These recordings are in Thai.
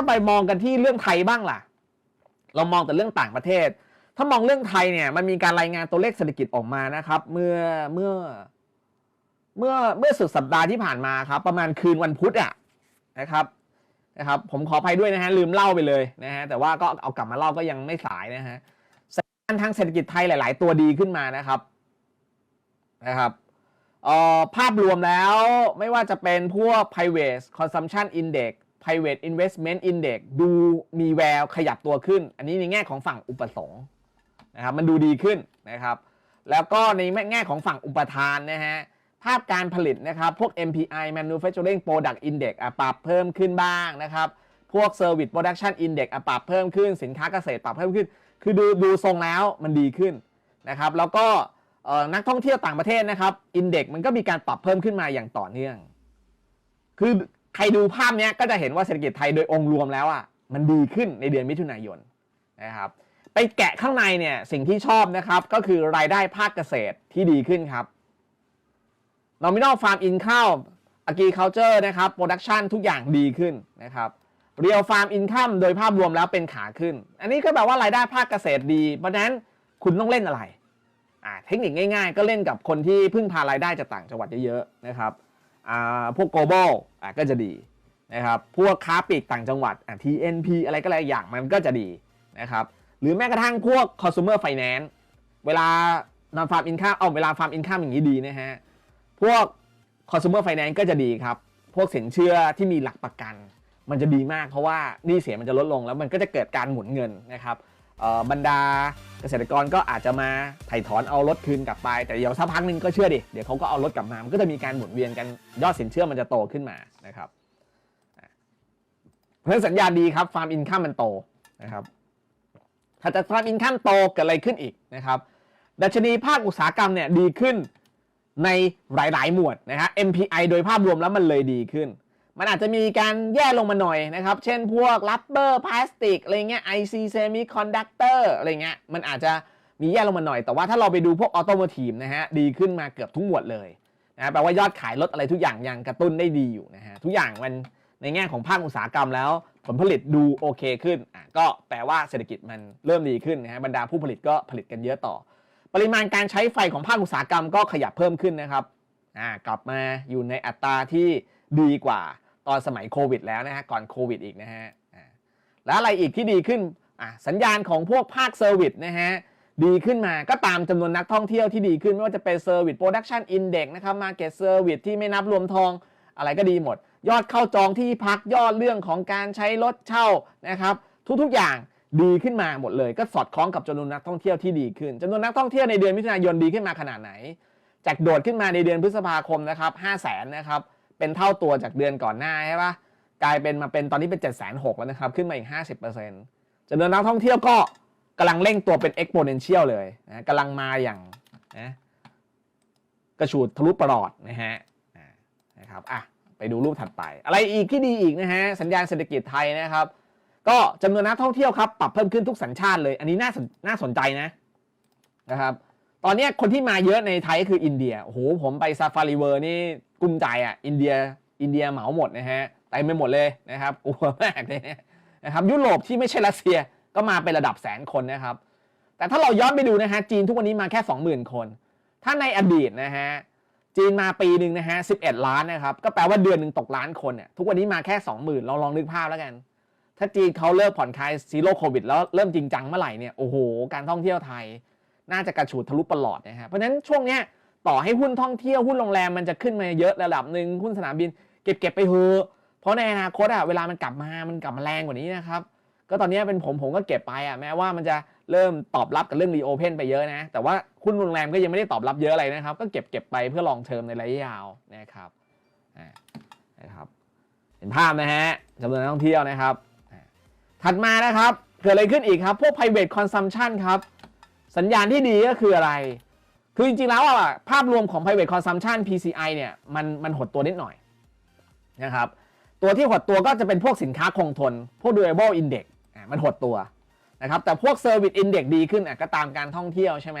าไปมองกันที่เรื่องไทยบ้างล่ะ เรามองแต่เรื่องต่างประเทศ ถ้ามองเรื่องไทยเนี่ยมันมีการรายงานตัวเลขเศรษฐกิจออกมานะครับ เมื่อเมื่อ เมื่อเมื่อสุดสัปดาห์ที่ผ่านมาครับ ประมาณคืนวันพุธอะนะครับนะครับ ผมขออภัยด้วยนะฮะลืมเล่าไปเลยนะฮะแต่ว่าก็เอากลับมาเล่าก็ยังไม่สายนะฮะสัญญาณทางเศรษฐกิจไทยหลาย ๆ ตัวดีขึ้นมานะครับนะครับเอ่อภาพรวมแล้วไม่ว่าจะเป็นพวก private consumption index private investment index ดูมีแววขยับตัวขึ้น อันนี้ในแง่ของฝั่งอุปสงค์นะครับมันดูดีขึ้นนะครับ แล้วก็ในแง่ของฝั่งอุปทานนะฮะภาพการผลิตนะครับพวก MPI Manufacturing Product Index อะปรับเพิ่มขึ้นบ้างนะครับ พวก Service Production Index อะปรับเพิ่มขึ้นสินค้าเกษตรปรับเพิ่มขึ้น คือดูดูทรงแล้วมันดีขึ้นนะครับแล้วก็นักท่องเที่ยวต่างประเทศนะครับ Index มันก็มีการปรับเพิ่มขึ้นมาอย่างต่อเนื่อง คือ ใครดูภาพเนี้ยก็จะเห็นว่าเศรษฐกิจไทยโดยองค์รวมแล้วอะมันดีขึ้นในเดือนมิถุนายนนะครับไปแกะข้างในเนี่ยสิ่งที่ชอบนะครับก็คือรายได้ภาคเกษตรที่ดีขึ้นครับ nominal farm income agriculture นะครับ production ทุกอย่างดีขึ้นนะครับ real farm income โดยภาพรวมแล้วเป็นขาขึ้น อันนี้ก็แปลว่ารายได้ภาคเกษตรดี เพราะนั้นคุณต้องเล่นอะไร เทคนิคง่ายๆ ก็เล่นกับคนที่พึ่งพารายได้จากต่างจังหวัดเยอะๆนะครับ อ่าพวก global อ่าก็จะดีนะครับพวกค้าปลีกต่างจังหวัดอ่า TNP อะไรก็หลายอย่างมันก็จะดีนะครับหรือแม้กระทั่งพวก consumer finance เวลา non farm income เอาเวลา farm income อย่างนี้ดีนะฮะพวก consumer finance ก็จะดีครับ พวกสินเชื่อที่มีหลักประกัน มันจะดีมากเพราะว่านี้เสียมันจะลดลงแล้วมันก็จะเกิดการหมุนเงินนะครับอ่อบรรดา เกษตรกรก็อาจจะมาไถ่ถอนเอารถคืนกลับไป แต่เดี๋ยวสักพักนึงก็เชื่อดิ เดี๋ยวเขาก็เอารถกลับมา มันก็จะมีการหมุนเวียนกัน ยอดสินเชื่อมันจะโตขึ้นมานะครับ เพราะฉะนั้นสัญญาดีครับ ฟาร์มอินข้ามมันโตนะครับ ถ้าจะฟาร์มอินข้ามโตเกิดอะไรขึ้นอีกนะครับ ดัชนีภาคอุตสาหกรรมเนี่ยดีขึ้นในหลาย ๆ หมวดนะฮะ MPI โดยภาพรวมแล้วมันเลยดีขึ้น มันอาจจะมีการแย่ลงมาหน่อยนะครับ เช่นพวก rubber พลาสติกอะไรเงี้ย IC semiconductor อะไรเงี้ย มันอาจจะมีแย่ลงมาหน่อย แต่ว่าถ้าเราไปดูพวก automotive นะฮะ ดีขึ้นมาเกือบทุกหมวดเลยนะแปลว่ายอดขายรถอะไรทุกอย่างยังกระตุ้นได้ดีอยู่นะฮะ ทุกอย่างมันในแง่ของภาคอุตสาหกรรมแล้ว ผลผลิตดูโอเคขึ้นอะก็แปลว่าเศรษฐกิจมันเริ่มดีขึ้นนะฮะ บรรดาผู้ผลิตก็ผลิตกันเยอะต่อ ปริมาณการใช้ไฟของภาคอุตสาหกรรมก็ขยับเพิ่มขึ้นนะครับ อ่ากลับมาอยู่ในอัตราที่ ดีกว่าตอนสมัยโควิดแล้วนะฮะก่อนโควิดอีกนะฮะแล้วอะไรอีกที่ดีขึ้นอ่าสัญญาณของพวกภาคเซอร์วิสนะฮะดีขึ้นมาก็ตามจำนวนนักท่องเที่ยวที่ดีขึ้น ไม่ว่าจะเป็นเซอร์วิสโปรดักชันอินเด็กนะครับมาเก็ตเซอร์วิสที่ไม่นับรวมทองอะไรก็ดีหมด ยอดเข้าจองที่พักยอดเรื่องของการใช้รถเช่านะครับ ทุกๆอย่างดีขึ้นมาหมดเลย ก็สอดคล้องกับจำนวนนักท่องเที่ยวที่ดีขึ้นจำนวนนักท่องเที่ยวในเดือนมิถุนายนดีขึ้นมาขนาดไหน จากโดดขึ้นมาในเดือนพฤษภาคมนะครับ5 0 0แสนนะครับ เป็นเท่าตัวจากเดือนก่อนหน้าใช่ปะกลายเป็นมาเป็นตอนนี้เป็น7 6 0 0 0แล้วนะครับ ขึ้นมาอีก 50%จำนวนนักท่องเที่ยวก็กำลังเร่งตัวเป็น exponential เลยนะกำลังมาอย่างนะกระฉูดทะลุประหลอดนะฮะนะครับอะไปดูรูปถัดไป อะไรอีกที่ดีอีกนะฮะสัญญาณเศรษฐกิจไทยนะครับ ก็จำนวนนักท่องเที่ยวครับปรับเพิ่มขึ้นทุกสัญชาติเลย อันนี้น่าสนน่าสนใจนะนะครับ ตอนนี้คนที่มาเยอะในไทยคืออินเดียโอ้โหผมไปซาฟารีเวอร์นี่ กุ้มใจอะอินเดียอินเดียเหมาหมดนะฮะเต็มไปหมดเลยนะครับกลัวมากเลยนะครับยุโรปที่ไม่ใช่รัสเซียก็มาเป็นระดับแสนคนนะครับ แต่ถ้าเราย้อนไปดูนะฮะจีนทุกวันนี้มาแค่ 20,000 คน ถ้าในอดีตนะฮะจีนมาปีหนึ่งนะฮะ11 ล้านนะครับก็แปลว่าเดือนหนึ่งตกล้านคนเนี่ยทุกวันนี้มาแค่ 20,000เราลองนึกภาพแล้วกัน ถ้าจีนเขาเลิกผ่อนคลายซีโร่โควิดแล้วเริ่มจริงจังเมื่อไหร่เนี่ยโอ้โหการท่องเที่ยวไทย น่าจะกระฉูดทะลุประหลอดนะฮะเพราะฉะนั้นช่วงเนี้ย ต่อให้หุ้นท่องเที่ยวหุ้นโรงแรมมันจะขึ้นมาเยอะระดับหนึ่งหุ้นสนามบิน เก็บเก็บไปเถอะเพราะในอนาคตอะเวลามันกลับมามันกลับมาแรงกว่านี้นะครับก็ตอนนี้เป็นผมผมก็เก็บไปอะแม้ว่ามันจะเริ่มตอบรับกับเรื่องรีโอเพนไปเยอะนะ แต่ว่าหุ้นโรงแรมก็ยังไม่ได้ตอบรับเยอะอะไรนะครับ ก็เก็บเก็บไปเพื่อลองเทอมในระยะยาวนะครับอ่านะครับ เห็นภาพนะฮะจำนวนนักท่องเที่ยวนะครับ ถัดมานะครับ เกิดอะไรขึ้นอีกครับ พวก private consumption ครับ สัญญาณที่ดีก็คืออะไร คือจริงๆแล้วอะภาพรวมของ private consumption PCI เนี่ยมันมันหดตัวนิดหน่อยนะครับตัวที่หดตัวก็จะเป็นพวกสินค้าคงทน พวก durable index อะมันหดตัวนะครับแต่พวก service index ดีขึ้นอะก็ตามการท่องเที่ยวใช่ไหม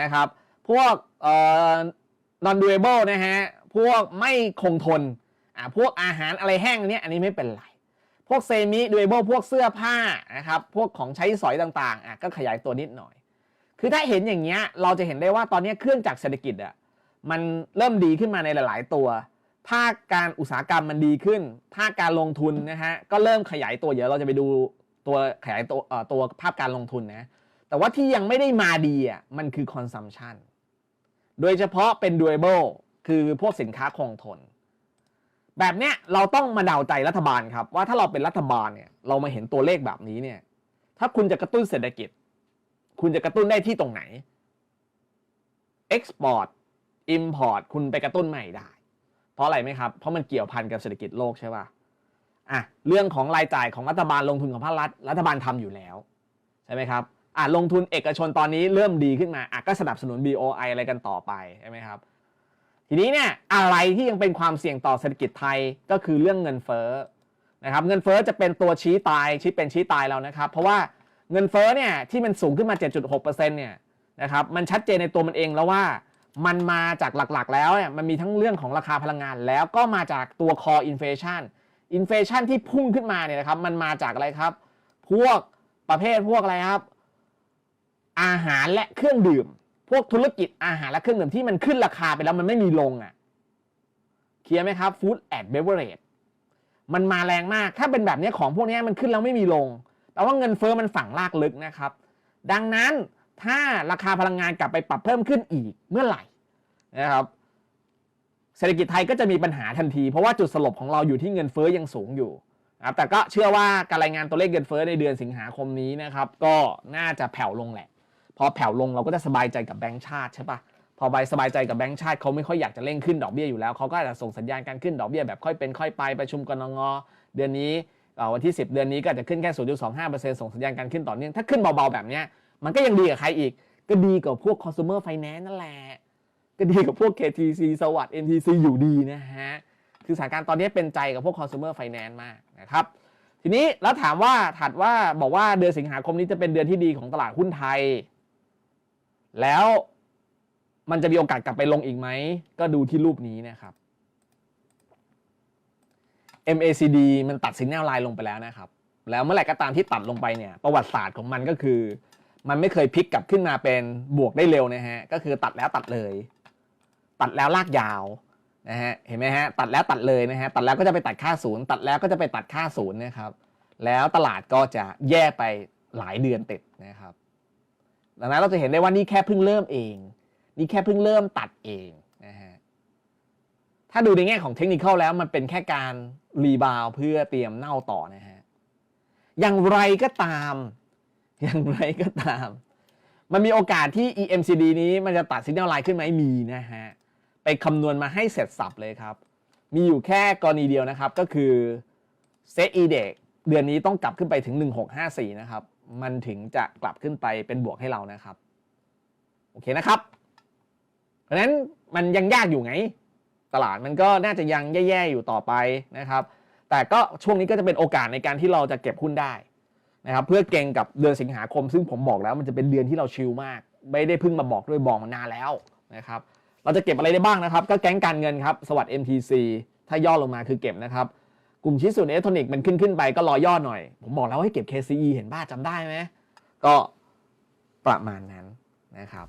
นะครับพวกเอ่อ non durable นะฮะพวกไม่คงทนอะพวกอาหารอะไรแห้งเนี่ยอันนี้ไม่เป็นไรพพวกเซมิดูเอเบิลพวกเสื้อผ้านะครับพวกของใช้สอยต่างๆอะก็ขยายตัวนิดหน่อย คือถ้าเห็นอย่างเงี้ยเราจะเห็นได้ว่าตอนนี้เครื่องจักรเศรษฐกิจอะมันเริ่มดีขึ้นมาในหลาย ๆ ตัว ภาคการอุตสาหกรรมมันดีขึ้น ภาคการลงทุนนะฮะก็เริ่มขยายตัวเดี๋ยวเราจะไปดูตัวขยายตัวเอ่อตัวภาพการลงทุนนะ แต่ว่าที่ยังไม่ได้มาดีอะมันคือ consumption โดยเฉพาะเป็น durable คือพวกสินค้าคงทน แบบเนี้ยเราต้องมาเดาใจรัฐบาลครับ ว่าถ้าเราเป็นรัฐบาลเนี่ยเรามาเห็นตัวเลขแบบนี้เนี่ยถ้าคุณจะกระตุ้นเศรษฐกิจ คุณจะกระตุ้นได้ที่ตรงไหน export import คุณไปกระตุ้นไม่ได้ เพราะอะไรไหมครับ เพราะมันเกี่ยวพันกับเศรษฐกิจโลกใช่ป่ะอะเรื่องของรายจ่ายของรัฐบาลลงทุนของภาครัฐ รัฐบาลทำอยู่แล้วใช่ไหมครับอะลงทุนเอกชนตอนนี้เริ่มดีขึ้นมาอะก็สนับสนุน BOI อะไรกันต่อไปใช่ไหมครับทีนี้เนี่ยอะไรที่ยังเป็นความเสี่ยงต่อเศรษฐกิจไทยก็คือเรื่องเงินเฟ้อนะครับเงินเฟ้อจะเป็นตัวชี้ตายชี้เป็นชี้ตายเรานะครับ เพราะว่า เงินเฟ้อเนี่ยที่มันสูงขึ้นมา 7.6%เนี่ยนะครับมันชัดเจนในตัวมันเองแล้วว่ามันมาจากหลักๆ แล้วเนี่ยมันมีทั้งเรื่องของราคาพลังงาน แล้วก็มาจากตัว core inflation inflation ที่พุ่งขึ้นมาเนี่ยนะครับมันมาจากอะไรครับ พวกประเภทพวกอะไรครับ อาหารและเครื่องดื่ม พวกธุรกิจอาหารและเครื่องดื่มที่มันขึ้นราคาไปแล้วมันไม่มีลงอะเคลียร์ไหมครับ food and beverage มันมาแรงมากถ้าเป็นแบบนี้ของพวกนี้มันขึ้นแล้วไม่มีลง แต่ว่าเงินเฟอ้อมันฝังลากลึกนะครับ ดังนั้นถ้าราคาพลังงานกลับไปปรับเพิ่มขึ้นอีกเมื่อไหร่นะครับเศรษฐกิจไทยก็จะมีปัญหาทันที เพราะว่าจุดสลบของเราอยู่ที่เงินเฟ้อยังสูงอยู่ครับแต่ก็เชื่อว่าการรายงานตัวเลขเงินเฟ้อในเดือนสิงหาคมนี้นะครับ ก็น่าจะแผ่วลงแหละ พอแผ่วลงเราก็จะสบายใจกับแบงก์ชาติใช่ปะพอใบสบายใจกับแบงก์ชาติเขาไม่ค่อยอยากจะเร่งขึ้นดอกเบี้ยอยู่แล้วเขาก็อาจจะส่งสัญญาณการขึ้นดอกเบี้ยแบบค่อยเป็นค่อยไปประชุมกนงเดือนนี้ วันที่ 10 เดือนนี้ก็จะขึ้นแค่ 0.25%ส่งสัญญาณการขึ้นต่อเนื่องถ้าขึ้นเบาๆแบบนี้มันก็ยังดีกับใครอีก ก็ดีกับพวก consumer finance นั่นแหละก็ดีกับพวก KTC สวัสด์ NTC อยู่ดีนะฮะคือสถานการณ์ตอนนี้เป็นใจกับพวก consumer finance มากนะครับทีนี้แล้วถามว่าถัดว่าบอกว่าเดือนสิงหาคมนี้จะเป็นเดือนที่ดีของตลาดหุ้นไทย แล้วมันจะมีโอกาสกลับไปลงอีกไหม ก็ดูที่รูปนี้นะครับ MACD มันตัดสินแนวไลน์ลงไปแล้วนะครับ แล้วเมื่อไหร่ก็ตามที่ตัดลงไปเนี่ยประวัติศาสตร์ของมันก็คือ มันไม่เคยพลิกกลับขึ้นมาเป็นบวกได้เร็วนะฮะก็คือตัดแล้วตัดเลย ตัดแล้วลากยาวนะฮะเห็นไหมฮะตัดแล้วตัดเลยนะฮะตัดแล้วก็จะไปตัดค่าศูนย์ตัดแล้วก็จะไปตัดค่าศูนย์นะครับแล้วตลาดก็จะแย่ไปหลายเดือนติดนะครับดังนั้นเราจะเห็นได้ว่านี่แค่เพิ่งเริ่มเอง นี่แค่เพิ่งเริ่มตัดเอง ถ้าดูในแง่ของเทคนิคแล้วมันเป็นแค่การรีบาวเพื่อเตรียมเน่าต่อนะฮะ อย่างไรก็ตาม อย่างไรก็ตาม มันมีโอกาสที่ EMCD นี้มันจะตัดสินแนวไลน์ขึ้นไหมมีนะฮะ ไปคำนวณมาให้เสร็จสับเลยครับ มีอยู่แค่กรณีเดียวนะครับก็คือเซตอีเด็กเดือนนี้ต้องกลับขึ้นไปถึง 1654 นะครับ มันถึงจะกลับขึ้นไปเป็นบวกให้เรานะครับ โอเคนะครับ เพราะนั้นมันยังยากอยู่ไง ตลาดมันก็น่าจะยังแย่ๆอยู่ต่อไปนะครับ แต่ก็ช่วงนี้ก็จะเป็นโอกาสในการที่เราจะเก็บหุ้นได้นะครับเพื่อเก่งกับเดือนสิงหาคม ซึ่งผมบอกแล้วมันจะเป็นเดือนที่เราชิลมาก ไม่ได้เพิ่งมาบอกด้วยบอกมานานแล้วนะครับเราจะเก็บอะไรได้บ้างนะครับ ก็แก๊งการเงินครับสวัสด์ MTC ถ้าย่อลงมาคือเก็บนะครับ กลุ่มชิ้นส่วนอิเล็กทรอนิกส์มันขึ้นขึ้นไปก็รอย่อหน่อย ผมบอกแล้วให้เก็บ KCE เห็นบ้าจำได้ไหมก็ประมาณนั้นนะครับ